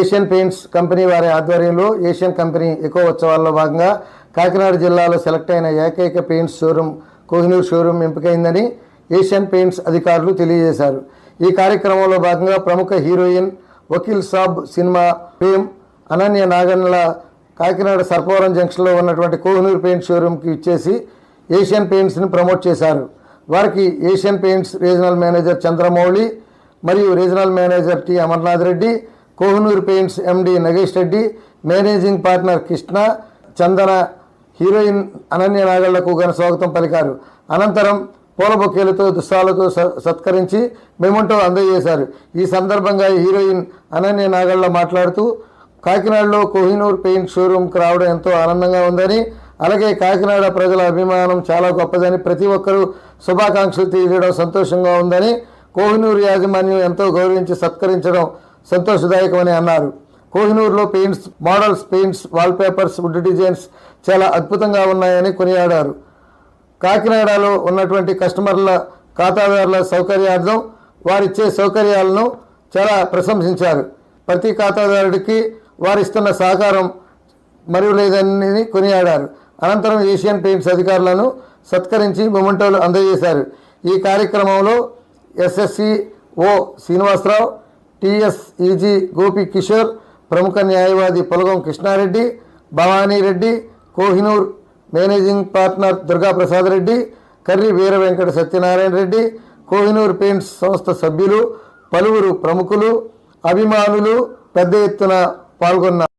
Asian paints company వారి ఆధ్వర్యంలో Asian company echo ఉత్సవాల్లో భాగంగా కాకినాడ జిల్లాలో సెలెక్ట్ అయిన ఏకైక పెయింట్స్ షోరూమ్ కోహినూర్ షోరూం ఎంపికైందని ఏషియన్ పెయింట్స్ అధికారులు తెలియజేశారు. ఈ కార్యక్రమంలో భాగంగా ప్రముఖ heroine Vakeel Saab cinema fame Ananya Nagalla Kakinada Sarpavaram జంక్షన్లో ఉన్నటువంటి కోహినూర్ పెయింట్ షోరూమ్కి ఇచ్చేసి ఏషియన్ పెయింట్స్ని ప్రమోట్ చేశారు. వారికి Asian Paints regional manager Chandramouli మరియు regional manager T Amarnath Reddy Kohinoor paints MD Nagesh Reddy managing partner Krishna Chandana heroine Ananya నాగళ్ళకు ఘన స్వాగతం పలికారు. అనంతరం పూల బొక్కేలతో దుస్తాలతో స- సత్కరించి మెమంటో అందజేశారు. ఈ సందర్భంగా హీరోయిన్ అనన్య నాగళ్ళ మాట్లాడుతూ కాకినాడలో కోహినూర్ పెయింట్ షోరూంకి రావడం ఎంతో ఆనందంగా ఉందని అలాగే కాకినాడ ప్రజల అభిమానం చాలా గొప్పదని ప్రతి ఒక్కరూ శుభాకాంక్షలు తెలియడం సంతోషంగా ఉందని కోహినూర్ యాజమాన్యం ఎంతో గౌరవించి సత్కరించడం సంతోషదాయకమని అన్నారు. కోహినూర్లో paints models paints wallpapers wood designs చాలా అద్భుతంగా ఉన్నాయని కొనియాడారు. కాకినాడలో ఉన్నటువంటి కస్టమర్ల ఖాతాదారుల సౌకర్యార్థం వారిచ్చే సౌకర్యాలను చాలా ప్రశంసించారు. ప్రతి ఖాతాదారుడికి వారిస్తున్న సహకారం మరియు లేదని కొనియాడారు. అనంతరం ఏషియన్ పెయింట్స్ అధికారులను సత్కరించి మొమెంటోలు అందజేశారు. ఈ కార్యక్రమంలో SSC O Srinivasarao TSEG Gopi Kishore ప్రముఖ న్యాయవాది Polagam Krishnareddy Bhavanireddy Kohinoor managing partner Durgaprasad Reddy Karri Veera Venkata Satyanarayana Reddy Kohinoor paints సంస్థ సభ్యులు పలువురు ప్రముఖులు అభిమానులు పెద్ద ఎత్తున పాల్గొన్నారు